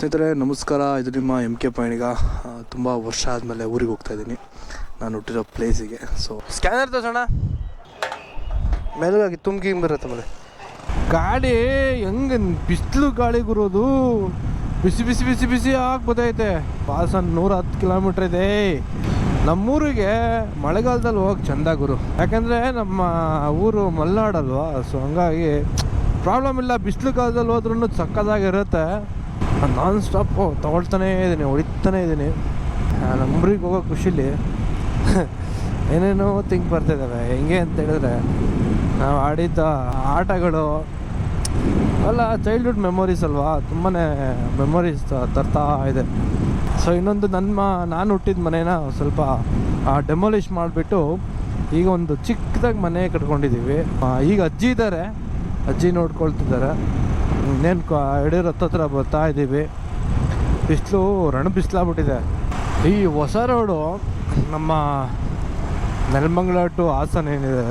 ಸ್ನೇಹಿತರೆ, ನಮಸ್ಕಾರ. ಇದು ನಿಮ್ಮ ಎಂ ಕೆ ಪಯಣಿಗ. ತುಂಬ ವರ್ಷ ಆದಮೇಲೆ ಊರಿಗೆ ಹೋಗ್ತಾ ಇದ್ದೀನಿ. ನಾನು ಹುಟ್ಟಿರೋ ಪ್ಲೇಸಿಗೆ ಸೊ ಸ್ಕ್ಯಾನರ್ ತೋರ್ಸೋಣ. ಮೇಲುಗಾಗಿ ತುಂಬಿ ಬರುತ್ತೆ ಮೇಲೆ ಗಾಡಿ ಹೆಂಗೆ ಬಿಸಿಲು ಗಾಳಿ ಗುರೋದು. ಬಿಸಿ ಬಿಸಿ ಬಿಸಿ ಬಿಸಿ ಆಗ್ಬೋದೈತೆ ಪಾಸ ನೂರ ಹತ್ತು ಕಿಲೋಮೀಟ್ರ್ ಇದೆ. ನಮ್ಮೂರಿಗೆ ಮಳೆಗಾಲದಲ್ಲಿ ಹೋಗಿ ಚಂದ ಗುರು. ಯಾಕಂದರೆ ನಮ್ಮ ಊರು ಮಲೆನಾಡಲ್ವಾ, ಸೊ ಹಂಗಾಗಿ ಪ್ರಾಬ್ಲಮ್ ಇಲ್ಲ. ಬಿಸಿಲು ಕಾಲದಲ್ಲಿ ಹೋದ್ರೂ ಸಕ್ಕದಾಗಿರುತ್ತೆ ನಾನ್ ಸ್ಟಾಪು ತೊಗೊಳ್ತಾನೇ ಇದ್ದೀನಿ, ಹೊಡಿತಾನೇ ಇದ್ದೀನಿ. ನಮ್ಮರಿಗೆ ಹೋಗೋ ಖುಷಿಲಿ ಏನೇನೋ ಥಿಂಕ್ ಬರ್ತಿದ್ದಾವೆ ಹೆಂಗೆ ಅಂತ ಹೇಳಿದ್ರೆ, ನಾವು ಆಡಿದ್ದ ಆಟಗಳು, ಅಲ್ಲ ಚೈಲ್ಡ್ಹುಡ್ ಮೆಮೊರೀಸ್ ಅಲ್ವಾ? ತುಂಬಾ ಮೆಮೊರೀಸ್ ತರ್ತಾ ಇದೆ. ಸೊ ಇನ್ನೊಂದು ನನ್ನ ನಾನು ಹುಟ್ಟಿದ ಮನೇನ ಸ್ವಲ್ಪ ಡೆಮೊಲಿಷ್ ಮಾಡಿಬಿಟ್ಟು, ಈಗ ಒಂದು ಚಿಕ್ಕದಾಗಿ ಮನೆ ಕಟ್ಕೊಂಡಿದ್ದೀವಿ ಈಗ ಅಜ್ಜಿ ಇದ್ದಾರೆ ಅಜ್ಜಿ ನೋಡ್ಕೊಳ್ತಿದ್ದಾರೆ. ಇನ್ನೇನು ಯಡಿಯೂರಪ್ಪ ಹತ್ರ ಬರ್ತಾ ಇದ್ದೀವಿ ಬಿಸಿಲು ರಣ ಬಿಸಿಲಾಗ್ಬಿಟ್ಟಿದೆ. ಈ ಹೊಸ ರೋಡು ನಮ್ಮ ನೆಲಮಂಗ್ಲ ಟು ಹಾಸನ ಏನಿದೆ,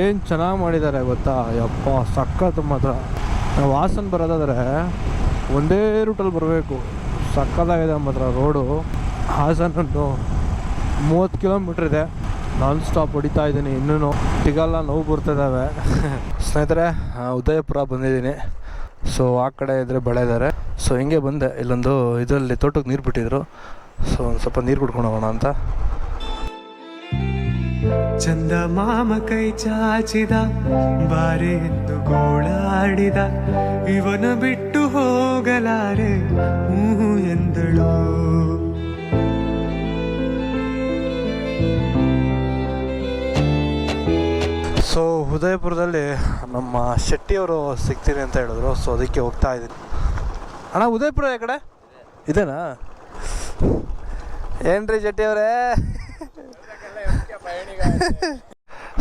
ಏನು ಚೆನ್ನಾಗಿ ಮಾಡಿದ್ದಾರೆ ಗೊತ್ತಾ? ಯಪ್ಪ ಸಕ್ಕತ್ತು ಮಾತ್ರ. ನಾವು ಹಾಸನ ಬರೋದಾದರೆ ಒಂದೇ ರೂಟಲ್ಲಿ ಬರಬೇಕು. ಸಕ್ಕತ್ತಾಗಿದೆ ಮಾತ್ರ ರೋಡು. ಹಾಸನದ್ದು ಮೂವತ್ತು ಕಿಲೋಮೀಟ್ರ್ ಇದೆ. ನಾನ್ ಸ್ಟಾಪ್ ಹೊಡಿತಾ ಇದ್ದೀನಿ ಇನ್ನೂ ಸಿಗಲ್ಲ, ನೋವು ಬರ್ತಿದ್ದಾವೆ ಸ್ನೇಹಿತರೆ ಉದಯಪುರ ಬಂದಿದ್ದೀನಿ. ಸೊ ಆ ಕಡೆ ಇದ್ದಾರೆ ಸೊ ಹಿಂಗೆ ಬಂದೆ. ಇಲ್ಲೊಂದು ಇದರಲ್ಲಿ ತೋಟಕ್ಕೆ ನೀರು ಬಿಟ್ಟಿದ್ರು. ಸೊ ಒಂದು ಸ್ವಲ್ಪ ನೀರು ಕುಡ್ಕೊಂಡು ಹೋಗೋಣ ಅಂತ. ಚಂದ ಮಾಮ ಕೈ ಚಾಚಿದ, ಬಾರೆ ಎಂದು ಗೋಳಾಡಿದ, ಇವನ ಬಿಟ್ಟು ಹೋಗಲಾರೆ ಹೂ ಎಂದಳು. ಉದಯಪುರದಲ್ಲಿ ನಮ್ಮ ಶೆಟ್ಟಿಯವರು ಸಿಗ್ತೀನಿ ಅಂತ ಹೇಳಿದ್ರು. ಸೊ ಅದಕ್ಕೆ ಹೋಗ್ತಾ ಇದ್ದೀನಿ. ಅಣ್ಣ ಉದಯಪುರ ಯಾ ಕಡೆ? ಇದೇನಾ? ಏನ್ರಿ ಶೆಟ್ಟಿಯವರೇ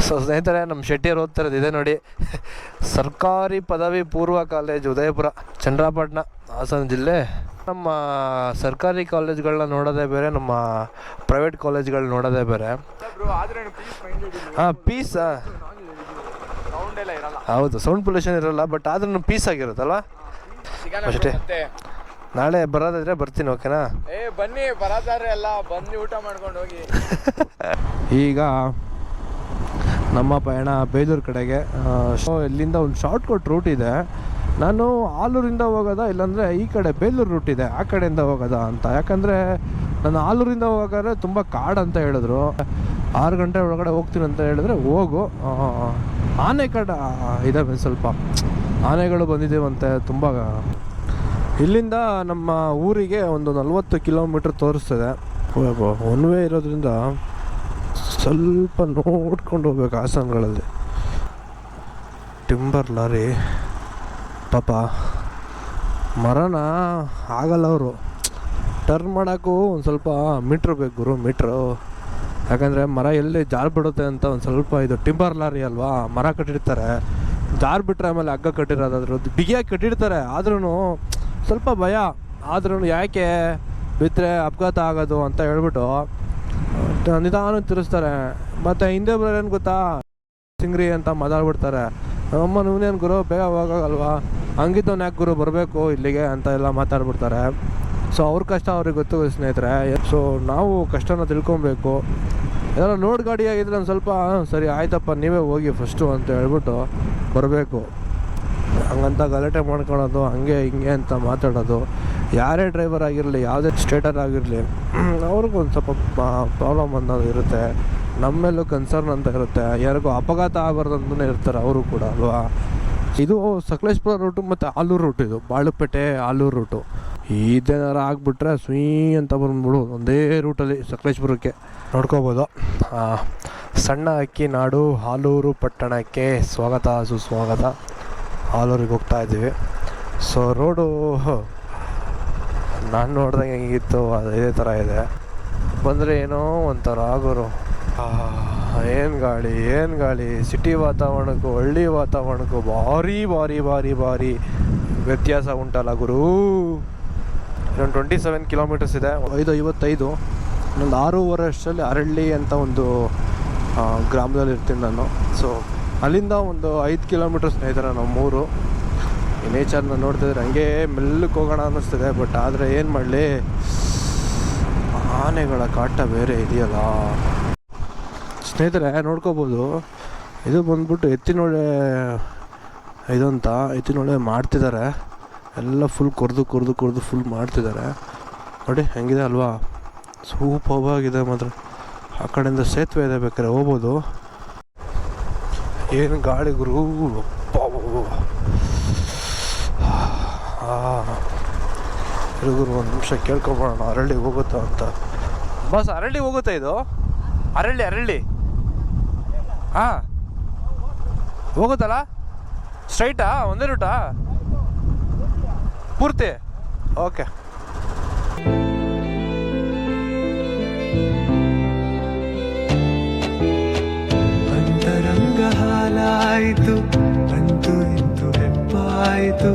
ಸೊ ಸ್ನೇಹಿತರೆ ನಮ್ಮ ಶೆಟ್ಟಿಯವರು ಓದ್ತಿರೋದು ಇದೆ ನೋಡಿ. ಸರ್ಕಾರಿ ಪದವಿ ಪೂರ್ವ ಕಾಲೇಜ್ ಉದಯಪುರ ಚಂದ್ರಪಟ್ಟಣ ಹಾಸನ ಜಿಲ್ಲೆ. ನಮ್ಮ ಸರ್ಕಾರಿ ಕಾಲೇಜ್ಗಳನ್ನ ನೋಡೋದೇ ಬೇರೆ ನಮ್ಮ ಪ್ರೈವೇಟ್ ಕಾಲೇಜ್ಗಳನ್ನ ನೋಡೋದೇ ಬೇರೆ. ಹಾಂ ಪೀಸ್ ಹೌದು ಸೌಂಡ್ ಪೊಲ್ಯೂಷನ್ ಇರಲ್ಲ ಬಟ್ ಆದ್ರೂ ಪೀಸ್ ಆಗಿರುತ್ತಲ್ವಾ ಅಷ್ಟೇ. ನಾಳೆ ಬರೋದಾದ್ರೆ ಬರ್ತೀನಿ ಓಕೆನಾ? ಏ ಬನ್ನಿ ಬರೋದಾದ್ರೆ ಎಲ್ಲ ಬನ್ನಿ ಊಟ ಮಾಡ್ಕೊಂಡು ಹೋಗಿ. ಈಗ ನಮ್ಮ ಪಯಣ ಬೇಲೂರು ಕಡೆಗೆ. ಸೊ ಇಲ್ಲಿಂದ ಒಂದು ಶಾರ್ಟ್ ಕಟ್ ರೂಟ್ ಇದೆ. ನಾನು ಆಲೂರಿಂದ ಹೋಗೋದಾ ಇಲ್ಲಾಂದರೆ ಈ ಕಡೆ ಬೇಲೂರು ರೂಟ್ ಇದೆ ಆ ಕಡೆಯಿಂದ ಹೋಗೋದಾ ಅಂತ. ಯಾಕಂದರೆ ನಾನು ಆಲೂರಿಂದ ಹೋಗೋದ್ರೆ ತುಂಬ ಕಾಡು ಅಂತ ಹೇಳಿದ್ರು. ಆರು ಗಂಟೆ ಒಳಗಡೆ ಹೋಗ್ತೀನಿ ಅಂತ ಹೇಳಿದ್ರೆ ಹೋಗು. ಆನೆ ಕಡ ಇದಾವೆ ಸ್ವಲ್ಪ ಆನೆಗಳು ಬಂದಿದ್ದೇವಂತೆ ತುಂಬ. ಇಲ್ಲಿಂದ ನಮ್ಮ ಊರಿಗೆ ಒಂದು ನಲ್ವತ್ತು ಕಿಲೋಮೀಟ್ರ್ ತೋರಿಸ್ತದೆ. ಒನ್ ವೇ ಇರೋದ್ರಿಂದ ಸ್ವಲ್ಪ ನೋಡ್ಕೊಂಡು ಹೋಗ್ಬೇಕು ಆಸನಗಳಲ್ಲಿ ಟಿಂಬರ್ ಲಾರಿ, ಪಾಪ ಮರನ ಆಗಲ್ಲ ಅವರು. ಟರ್ನ್ ಮಾಡೋಕ್ಕೂ ಒಂದು ಸ್ವಲ್ಪ ಮೀಟ್ರ್ ಬೇಕು ಗುರು, ಮೀಟ್ರು. ಯಾಕಂದರೆ ಮರ ಎಲ್ಲಿ ಜಾರ್ ಬಿಡುತ್ತೆ ಅಂತ ಒಂದು ಸ್ವಲ್ಪ ಇದು ಟಿಂಬರ್ ಲಾರಿ ಅಲ್ವಾ, ಮರ ಕಟ್ಟಿರ್ತಾರೆ. ಜಾರ್ ಬಿಟ್ರೆ ಆಮೇಲೆ ಹಗ್ಗ ಕಟ್ಟಿರೋದಾದ್ರೂ ಬಿಗಿಯಾಗಿ ಕಟ್ಟಿರ್ತಾರೆ ಆದ್ರೂ ಸ್ವಲ್ಪ ಭಯ. ಆದ್ರೂ ಯಾಕೆ ಬಿದ್ದರೆ ಅಪಘಾತ ಆಗೋದು ಅಂತ ಹೇಳ್ಬಿಟ್ಟು ನಿಧಾನ ತಿರುಸ್ತಾರೆ. ಮತ್ತು ಹಿಂದೆ ಬರೋರೇನು ಗೊತ್ತಾ? ಸಿಂಗ್ರಿ ಅಂತ ಮಾತಾಡ್ಬಿಡ್ತಾರೆ ಅಮ್ಮ ನೀವೇನು ಗುರು, ಬೇಗ ಹೋಗೋಲ್ವಾ ಹಂಗಿದ್ದವ್ನ ಯಾಕೆ ಗುರು ಬರಬೇಕು ಇಲ್ಲಿಗೆ ಅಂತ ಎಲ್ಲ ಮಾತಾಡ್ಬಿಡ್ತಾರೆ. ಸೊ ಅವ್ರ ಕಷ್ಟ ಅವ್ರಿಗೆ ಗೊತ್ತು ಸ್ನೇಹಿತರೆ. ಸೊ ನಾವು ಕಷ್ಟನ ತಿಳ್ಕೊಬೇಕು. ಏನಾರ ನೋಡ್ ಗಾಡಿ ಆಗಿದ್ರೆ ಒಂದು ಸ್ವಲ್ಪ ಸರಿ ಆಯ್ತಪ್ಪ, ನೀವೇ ಹೋಗಿ ಫಸ್ಟು ಅಂತ ಹೇಳ್ಬಿಟ್ಟು ಬರಬೇಕು. ಹಂಗಂತ ಗಲಾಟೆ ಮಾಡ್ಕೊಳೋದು, ಹಂಗೆ ಹಿಂಗೆ ಅಂತ ಮಾತಾಡೋದು. ಯಾರೇ ಡ್ರೈವರ್ ಆಗಿರಲಿ, ಯಾವುದೇ ಸ್ಟೇಟರ್ ಆಗಿರಲಿ ಅವ್ರಿಗೊಂದು ಸ್ವಲ್ಪ ಪ್ರಾಬ್ಲಮ್ ಅನ್ನೋದು ಇರುತ್ತೆ. ನಮ್ಮ ಕನ್ಸರ್ನ್ ಅಂತ ಇರುತ್ತೆ. ಯಾರಿಗೂ ಅಪಘಾತ ಆಗಬಾರ್ದು ಇರ್ತಾರೆ ಅವರು ಕೂಡ, ಅಲ್ವಾ? ಇದು ಸಕಲೇಶ್ಪುರ ರೂಟು ಮತ್ತು ಆಲೂರು ರೂಟ್ ಇದು. ಬಾಳುಪೇಟೆ ಆಲೂರು ರೂಟು ಇದೇನಾರ ಆಗಿಬಿಟ್ರೆ ಸ್ವೀ ಅಂತ ಬಂದ್ಬಿಡು. ಒಂದೇ ರೂಟಲ್ಲಿ ಸಕಲೇಶ್ಪುರಕ್ಕೆ. ನೋಡ್ಕೋಬೋದು. ಸಣ್ಣ ಅಕ್ಕಿ ನಾಡು ಹಾಲೂರು ಪಟ್ಟಣಕ್ಕೆ ಸ್ವಾಗತ ಸುಸ್ವಾಗತ. ಹಾಲೂರಿಗೆ ಹೋಗ್ತಾ ಇದ್ದೀವಿ. ಸೊ ರೋಡು ನಾನು ನೋಡ್ದಂಗೆ ಹೆಂಗಿತ್ತು ಅದು ಇದೇ ಥರ ಇದೆ. ಬಂದರೆ ಏನೋ ಒಂಥರ ಆಗೋರು ಏನು ಗಾಳಿ ಏನು ಗಾಳಿ. ಸಿಟಿ ವಾತಾವರಣಕ್ಕೂ ಹಳ್ಳಿ ವಾತಾವರಣಕ್ಕೂ ಭಾರಿ ಭಾರಿ ಭಾರಿ ಭಾರಿ ವ್ಯತ್ಯಾಸ ಉಂಟಲ್ಲ ಗುರು. ಇನ್ನೊಂದು ಟ್ವೆಂಟಿ ಸೆವೆನ್ ಕಿಲೋಮೀಟರ್ಸ್ ಇದೆ. ಐದು ಐವತ್ತೈದು, ಇನ್ನೊಂದು ಆರೂವರೆ ಅಷ್ಟರಲ್ಲಿ ಅರಳ್ಳಿ ಅಂತ ಒಂದು ಗ್ರಾಮದಲ್ಲಿ ಇರ್ತೀನಿ ನಾನು. ಸೊ ಅಲ್ಲಿಂದ ಒಂದು ಐದು ಕಿಲೋಮೀಟರ್ ಸ್ನೇಹಿತರ ಮೂರು. ಈ ನೇಚರ್ನ ನೋಡ್ತಿದ್ರೆ ಹಂಗೆ ಮೆಲ್ಲಕ್ಕೆ ಹೋಗೋಣ ಅನ್ನಿಸ್ತಿದೆ ಬಟ್ ಆದರೆ ಏನು ಮಾಡಲಿ? ಆನೆಗಳ ಕಾಟ ಬೇರೆ ಇದೆಯಲ್ಲ. ಸ್ನೇಹಿತರೆ, ನೋಡ್ಕೋಬೋದು. ಇದು ಬಂದ್ಬಿಟ್ಟು ಎತ್ತಿನೊಳೆ ಇದು ಅಂತ ಎತ್ತಿನೊಳೆ ಮಾಡ್ತಿದ್ದಾರೆ. ಎಲ್ಲ ಫುಲ್ ಕೊರೆದು ಕೊರೆದು ಕೊರೆದು ಫುಲ್ ಮಾಡ್ತಿದ್ದಾರೆ ನೋಡಿ, ಹೆಂಗಿದೆ ಅಲ್ವಾ? ಸೂಪರ್ ಆಗಿದೆ ಮಾತ್ರ. ಆ ಕಡೆಯಿಂದ ಸೇತುವೆ ಇದೆ ಬೇಕಾದ್ರೆ ಹೋಗ್ಬೋದು. ಏನು ಗಾಳಿ ಗುರು? ಹುಡುಗರು ಒಂದು ನಿಮಿಷ ಕೇಳ್ಕೊಬೋಣ ಅರಳಿ ಹೋಗುತ್ತಾ ಅಂತ. ಬಸ್ ಅರಳಿ ಹೋಗುತ್ತಾ ಇದು? ಅರಳಿ ಅರಳಿ ಹಾಂ ಹೋಗುತ್ತಲ್ಲ? ಸ್ಟ್ರೈಟಾ ಒಂದೇ ರೂಟಾ ಪೂರ್ತಿ? ಓಕೆ ಅಂತರಂಗ ಹಾಲಾಯಿತು, ಅಂತೂ ಇಂತು ಹೆಪ್ಪಾಯಿತು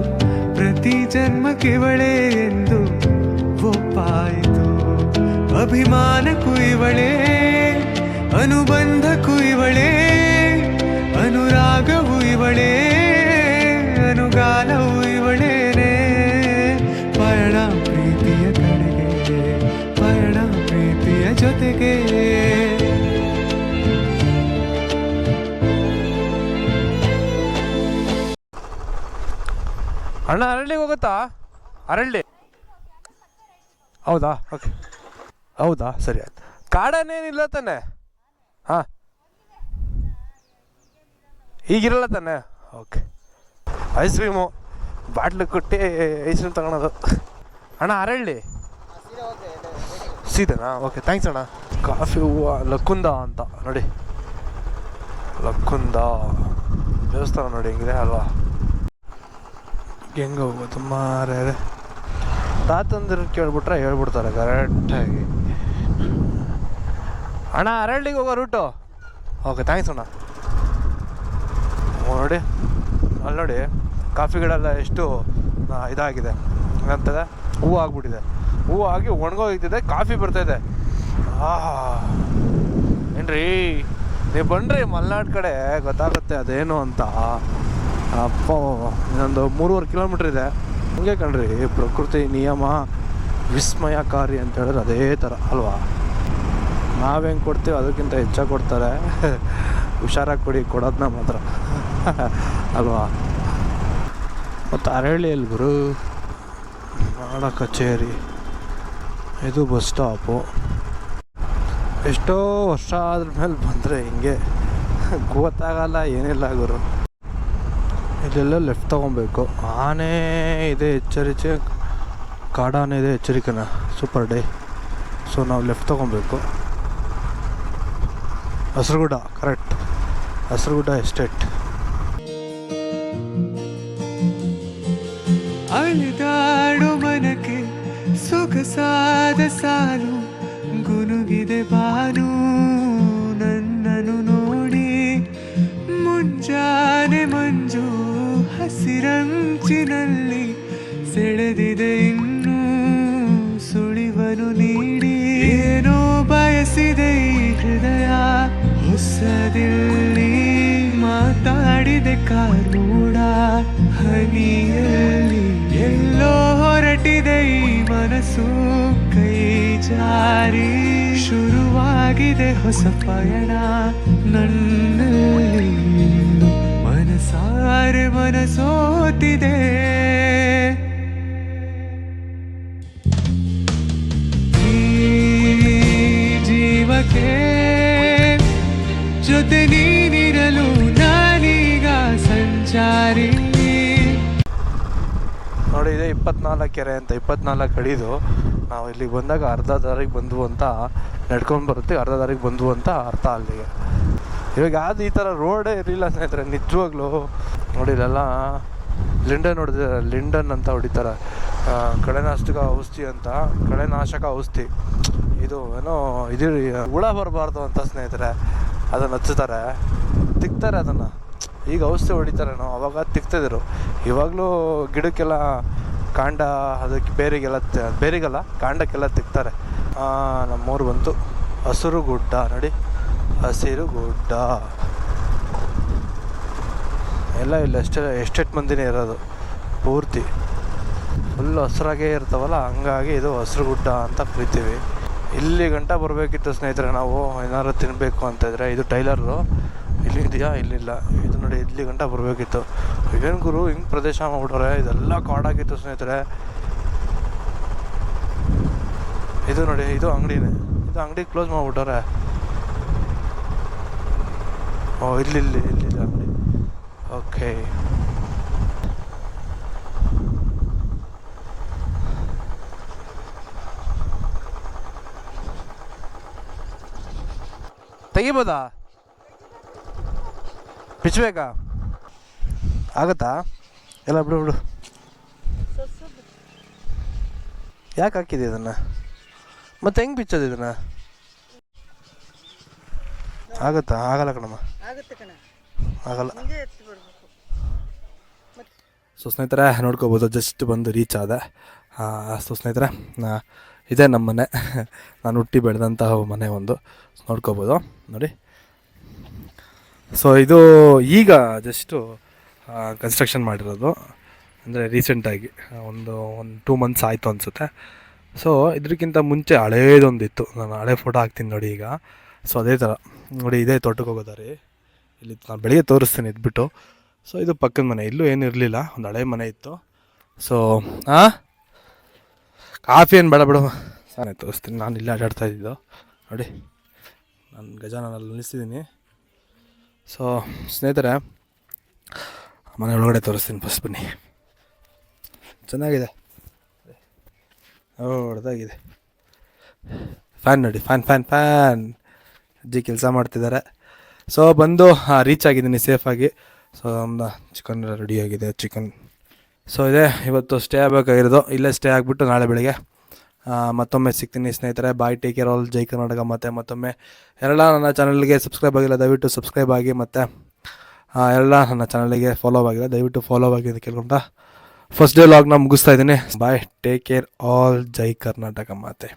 ಪ್ರತಿ ಜನ್ಮಕ್ಕಿವಳೆ ಎಂದು ಒಪ್ಪಾಯಿತು. ಅಭಿಮಾನ ಕುಯ್ವಳೆ ಅನುಬಂಧ ಇವಳೇ ಜೊತೆಗೆ. ಅಣ್ಣ ಅರಳಿಗೆ ಹೋಗುತ್ತಾ? ಅರಳ್ಳಿ ಹೌದಾ? ಓಕೆ ಹೌದಾ? ಸರಿ ಆಯ್ತು. ಕಾಡನೇನಿಲ್ಲ ತಾನೆ? ಹಾಂ? ಈಗಿರಲ್ಲ ತಾನೆ? ಓಕೆ ಐಸ್ ಕ್ರೀಮು ಬಾಟ್ಲು ಕೊಟ್ಟು ಐಸ್ ಕ್ರೀಮ್ ತಗೊಳೋದು. ಅಣ್ಣ, ಅರಳ್ಳಿ. ಸೀದನಾ ಓಕೆ ಥ್ಯಾಂಕ್ಸ್ ಅಣ್ಣ. ಕಾಫಿ ಹೂವು, ಲಕ್ಕುಂದ ಅಂತ, ನೋಡಿ. ಲಕ್ಕುಂದ. ದೇವಸ್ಥಾನ ನೋಡಿ, ಹೆಂಗಿದೆ ಅಲ್ವಾ? ಹೆಂಗೆ ತುಂಬ ರೇ ತಾತಂದಿರು ಕೇಳ್ಬಿಟ್ರೆ ಹೇಳ್ಬಿಡ್ತಾರೆ ಕರೆಕ್ಟಾಗಿ ಅಣ್ಣ, ಅರಳ್ಳಿಗೆ ಹೋಗೋ ರೂಟು ಓಕೆ ಥ್ಯಾಂಕ್ಸ್ ಅಣ್ಣ. ನೋಡಿ, ಅಲ್ಲಿ ನೋಡಿ ಕಾಫಿ ಗಿಡ ಎಷ್ಟು ಇದಾಗಿದೆ. ಏನಂತದೆ ಹೂವು ಆಗ್ಬಿಟ್ಟಿದೆ. ಹೂವು ಆಗಿ ಒಣಗೋಗ್ತಿದೆ, ಕಾಫಿ ಬರ್ತಾಯಿದೆ ಏನ್ರಿ? ನೀವು ಬನ್ನಿರಿ ಮಲೆನಾಡು ಕಡೆ, ಗೊತ್ತಾಗುತ್ತೆ ಅದೇನು ಅಂತ. ಅಪ್ಪ, ಇನ್ನೊಂದು ಮೂರುವರೆ ಕಿಲೋಮೀಟ್ರ್ ಇದೆ. ಹಂಗೆ ಕಣ್ರಿ, ಪ್ರಕೃತಿ ನಿಯಮ, ವಿಸ್ಮಯಕಾರಿ ಅಂತ ಹೇಳಿದ್ರೆ ಅದೇ ಥರ, ಅಲ್ವಾ? ನಾವು ಕೊಡ್ತೀವಿ ಅದಕ್ಕಿಂತ ಹೆಚ್ಚಾಗಿ ಕೊಡ್ತಾರೆ. ಹುಷಾರಾಗಿ ಕೊಡಿ ಕೊಡೋದನ್ನ ಮಾತ್ರ. ಅಲ್ವಾ? ಮತ್ತು ಅರಳಿಯಲ್ಲಿ ಗುರು ಮಾಡೋ ಕಚೇರಿ. ಇದು ಬಸ್ ಸ್ಟಾಪು. ಎಷ್ಟೋ ವರ್ಷ ಆದ್ರ ಮೇಲೆ ಬಂದರೆ ಹಿಂಗೆ ಗೊತ್ತಾಗಲ್ಲ, ಏನಿಲ್ಲ ಗುರು. ಇಲ್ಲೆಲ್ಲ ಲೆಫ್ಟ್ ತೊಗೊಬೇಕು. ಆನೆ ಇದೆ, ಎಚ್ಚರಿಕೆ. ಕಾಡಾನೆ ಇದೆ, ಎಚ್ಚರಿಕೆನ. ಸೂಪರ್ ಡೇ ಸೊ ನಾವು ಲೆಫ್ಟ್ ತೊಗೊಬೇಕು. ಹಸ್ರಗುಡ್ಡ ಕರೆಕ್ಟ್ ಹಸ್ರಗುಡ್ಡ ಎಸ್ಟೇಟ್ ಸೊಗಸಾದ ಸಾಲು, ಗುನುಗಿದೆ ಬಾನು ನನ್ನನು ನೋಡಿ. ಮುಂಜಾನೆ ಮಂಜು ಹಸಿರಂಚಿನಲ್ಲಿ ಸೆಳೆದಿದೆ ಇನ್ನೂ ಸುಳಿವನು ನೀಡಿ. ಏನೋ ಬಯಸಿದೆ ಈ ಹೃದಯ, ಹೊಸದಿಲ್ಲಿ ಮಾತಾಡಿದೆ ಕಾನೂಡ ಹನಿಯಲ್ಲಿ ಎಲ್ಲೋ ಹೊರಟಿದೆ ಈ ಮನಸ್ಸು ಕೈ ಜಾರಿ. ಶುರುವಾಗಿದೆ ಹೊಸ ಪಯಣ ನನ್ನಲ್ಲಿ. ಮನಸಾರೆ ಮನಸೋತಿದೆ. ಜೀವಕ್ಕೆ ಜೊತೆ ನೀನಿರಲು ನಾನೀಗ ಸಂಚಾರಿ. ನೋಡಿ ಇದೆ ಇಪ್ಪತ್ನಾಲ್ಕು ಕೆರೆ ಅಂತ, ಇಪ್ಪತ್ನಾಲ್ಕು ಅಡಿದು ನಾವು ಇಲ್ಲಿಗೆ ಬಂದಾಗ ಅರ್ಧ ದಾರಿಗೆ ಬಂದವು ಅಂತ ನಡ್ಕೊಂಡು ಬರುತ್ತೆ, ಅರ್ಧ ದಾರಿಗೆ ಬಂದವು ಅಂತ ಅರ್ಥ ಅಲ್ಲಿಗೆ. ಇವಾಗ ಯಾವ್ದು ಈ ಥರ ರೋಡೇ ಇರಲಿಲ್ಲ ಸ್ನೇಹಿತರೆ ನಿಜವಾಗ್ಲೂ ನೋಡಿಲ್ಲ ಲಿಂಡನ್ ಹೊಡೆದಿದ್ದಾರೆ, ಲಿಂಡನ್ ಅಂತ ಹೊಡಿತಾರೆ. ಕಳೆನಾಶಕ ಔಷಧಿ ಅಂತ, ಕಳೆನಾಶಕ ಔಷಧಿ. ಇದು ಏನೋ, ಇದು ಹುಳ ಬರಬಾರ್ದು ಅಂತ ಸ್ನೇಹಿತರೆ, ಅದನ್ನು ಹಚ್ಚುತ್ತಾರೆ. ತಿಕ್ತಾರೆ ಅದನ್ನು. ಈಗ ಔಷಧಿ ಹೊಡಿತಾರೇನೋ ಅವಾಗ ತಿಕ್ತಿದ್ರು. ಇವಾಗಲೂ ಗಿಡಕ್ಕೆಲ್ಲ ಕಾಂಡ ಅದಕ್ಕೆ ಬೇರಿಗೆಲ್ಲ ಬೇರೆಗಲ್ಲ, ಕಾಂಡಕ್ಕೆಲ್ಲ ತಿಕ್ತಾರೆ. ನಮ್ಮೂರು ಬಂತು. ಹಸಿರು ಗುಡ್ಡ, ನೋಡಿ. ಹಸಿರು ಗುಡ್ಡ. ಎಲ್ಲ ಇಲ್ಲ ಎಷ್ಟೇ ಎಷ್ಟೆಷ್ಟು ಮಂದಿನೇ ಇರೋದು, ಪೂರ್ತಿ. ಫುಲ್ ಹಸಿರಾಗೇ ಇರ್ತಾವಲ್ಲ, ಹಂಗಾಗಿ ಇದು ಹಸಿರು ಗುಡ್ಡ ಅಂತ ಕರಿತೀವಿ. ಇಲ್ಲಿ ಗಂಟ ಬರಬೇಕಿತ್ತು ಸ್ನೇಹಿತರೆ ನಾವು, ಏನಾದ್ರು ತಿನ್ನಬೇಕು ಅಂತ ಇದು ಟೈಲರು. ಇಲ್ಲಿ ಇದೆಯಾ ಇಲ್ಲಿಲ್ಲ. ನೋಡಿ ಇಲ್ಲಿ ಗಂಟ ಬರಬೇಕಿತ್ತು. ಏನು ಗುರು? ಹಿಂಗೆ ಪ್ರದೇಶ ಮಾಡ್ಬಿಟ್ರೆ ಇದೆಲ್ಲ ಕಾಡಾಗಿತ್ತು ಸ್ನೇಹಿತರೆ. ಇದು ನೋಡಿ, ಇದು ಅಂಗಡಿನೇ. ಇದು ಅಂಗಡಿ ಕ್ಲೋಸ್ ಮಾಡ್ಬಿಟ್ಟಾರೆ ಓ ಇಲ್ಲಿ ಇಲ್ಲಿ ಇಲ್ಲಿ ಅಂಗಡಿ. ಓಕೆ. ತೆಗಿಬೋದಾ? ಬಿಚ್ಚಬೇಕಾ ಆಗತ್ತಾ? ಎಲ್ಲ ಬಿಡು ಬಿಡು. ಯಾಕೆ ಹಾಕಿದೆ ಇದನ್ನ? ಮತ್ತೆ ಹೆಂಗೆ ಬಿಚ್ಚೋದು ಇದನ್ನು? ಆಗತ್ತಾ? ಆಗಲ್ಲ ಕಣಮ್ಮ. ಆಗುತ್ತೆ ಕಣ. ಆಗಲ್ಲ. ಸೊ ಸ್ನೇಹಿತರೆ ನೋಡ್ಕೋಬೋದು ಜಸ್ಟ್ ಬಂದು ರೀಚ್ ಆದ. ಸೊ ಸ್ನೇಹಿತರೆ ಇದೆ ಇದೇ ನಮ್ಮ ಮನೆ ನಾನು ಹುಟ್ಟಿ ಬೆಳೆದಂತಹ ಮನೆ ಒಂದು. ನೋಡ್ಕೋಬೋದು ನೋಡಿ. ಸೊ ಇದು ಈಗ ಜಸ್ಟು ಕನ್ಸ್ಟ್ರಕ್ಷನ್ ಮಾಡಿರೋದು. ಅಂದರೆ ರೀಸೆಂಟಾಗಿ ಒಂದು ಒಂದು ಟೂ ಮಂತ್ಸ್ ಆಯಿತು ಅನಿಸುತ್ತೆ. ಸೊ ಇದಕ್ಕಿಂತ ಮುಂಚೆ ಹಳೇದೊಂದಿತ್ತು. ನಾನು ಹಳೆ ಫೋಟೋ ಹಾಕ್ತೀನಿ ನೋಡಿ ಈಗ. ಸೊ ಅದೇ ಥರ ನೋಡಿ, ಇದೇ ತೋಟಕ್ಕೆ ಹೋಗೋದಾರಿ ಇಲ್ಲಿ ನಾನು ಬೆಳಿಗ್ಗೆ ತೋರಿಸ್ತೀನಿ, ಇದ್ಬಿಟ್ಟು. ಸೊ ಇದು ಪಕ್ಕದ ಮನೆ. ಇಲ್ಲೂ ಏನು ಇರಲಿಲ್ಲ. ಒಂದು ಹಳೆ ಮನೆ ಇತ್ತು. ಸೊ ಹಾಂ ಕಾಫಿ ಏನು ಬೇಡ ಬಿಡು. ಸಾನೇ ತೋರಿಸ್ತೀನಿ. ನಾನು ಇಲ್ಲೇ ಆಟಾಡ್ತಾ ಇದ್ದಿದ್ದು. ನೋಡಿ. ನಾನು ಗಜಾನಲ್ಲಿ ನಿಲ್ಲಿಸಿದ್ದೀನಿ ಸೊ ಸ್ನೇಹಿತರೆ, ಮನೆ ಒಳಗಡೆ ತೋರಿಸ್ತೀನಿ ಫಸ್ಟ್ ಬನ್ನಿ. ಚೆನ್ನಾಗಿದೆ. ಹೊಡೆದಾಗಿದೆ. ಫ್ಯಾನ್ ನೋಡಿ ಫ್ಯಾನ್ ಫ್ಯಾನ್ ಫ್ಯಾನ್ ಅಜ್ಜಿ ಕೆಲಸ ಮಾಡ್ತಿದ್ದಾರೆ. ಸೊ ಬಂದು ರೀಚ್ ಆಗಿದ್ದೀನಿ ಸೇಫಾಗಿ ಸೊ ನಮ್ಮ ಚಿಕನ್ ರೆಡಿ ಆಗಿದೆ ಚಿಕನ್ ಸೊ ಇದೆ, ಇವತ್ತು ಸ್ಟೇ ಆಗಬೇಕಾಗಿರೋದು. ಇಲ್ಲೇ ಸ್ಟೇ ಆಗಿಬಿಟ್ಟು ನಾಳೆ ಬೆಳಿಗ್ಗೆ ಮತ್ತೊಮ್ಮೆ ಸಿಗ್ತೀನಿ ಸ್ನೇಹಿತರೆ. ಬಾಯ್ ಟೇಕ್ ಕೇರ್ ಆಲ್ ಜೈ ಕರ್ನಾಟಕ ಮತ್ತು ಮತ್ತೊಮ್ಮೆ. ಎಲ್ಲ ನನ್ನ ಚಾನಲ್ಗೆ ಸಬ್ಸ್ಕ್ರೈಬ್ ಆಗಿಲ್ಲ, ದಯವಿಟ್ಟು ಸಬ್ಸ್ಕ್ರೈಬ್ ಆಗಿ ಮತ್ತು ಎಲ್ಲ ನನ್ನ ಚಾನಲ್ಗೆ ಫಾಲೋ ಆಗಿಲ್ಲ, ದಯವಿಟ್ಟು ಫಾಲೋ ಆಗಿ ಅಂತ ಕೇಳ್ಕೊಂಡ ಫಸ್ಟ್ ಡೇ ಲಾಗ್ನ ಮುಗಿಸ್ತಾ ಇದ್ದೀನಿ. ಬಾಯ್ ಟೇಕ್ ಕೇರ್ ಆಲ್ ಜೈ ಕರ್ನಾಟಕ ಮಾತೆ